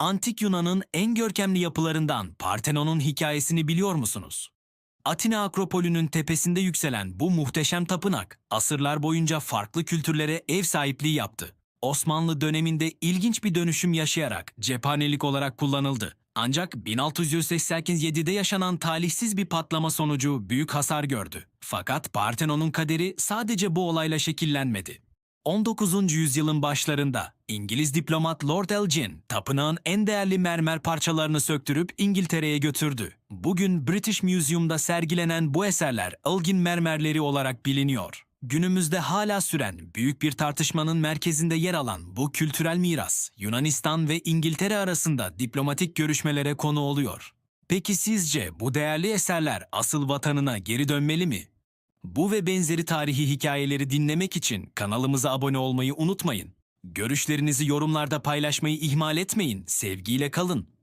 Antik Yunan'ın en görkemli yapılarından Partenon'un hikayesini biliyor musunuz? Atina Akropolü'nün tepesinde yükselen bu muhteşem tapınak, asırlar boyunca farklı kültürlere ev sahipliği yaptı. Osmanlı döneminde ilginç bir dönüşüm yaşayarak cephanelik olarak kullanıldı. Ancak 1687'de yaşanan talihsiz bir patlama sonucu büyük hasar gördü. Fakat Partenon'un kaderi sadece bu olayla şekillenmedi. 19. yüzyılın başlarında İngiliz diplomat Lord Elgin, tapınağın en değerli mermer parçalarını söktürüp İngiltere'ye götürdü. Bugün British Museum'da sergilenen bu eserler Elgin mermerleri olarak biliniyor. Günümüzde hala süren büyük bir tartışmanın merkezinde yer alan bu kültürel miras, Yunanistan ve İngiltere arasında diplomatik görüşmelere konu oluyor. Peki sizce bu değerli eserler asıl vatanına geri dönmeli mi? Bu ve benzeri tarihi hikayeleri dinlemek için kanalımıza abone olmayı unutmayın. Görüşlerinizi yorumlarda paylaşmayı ihmal etmeyin. Sevgiyle kalın.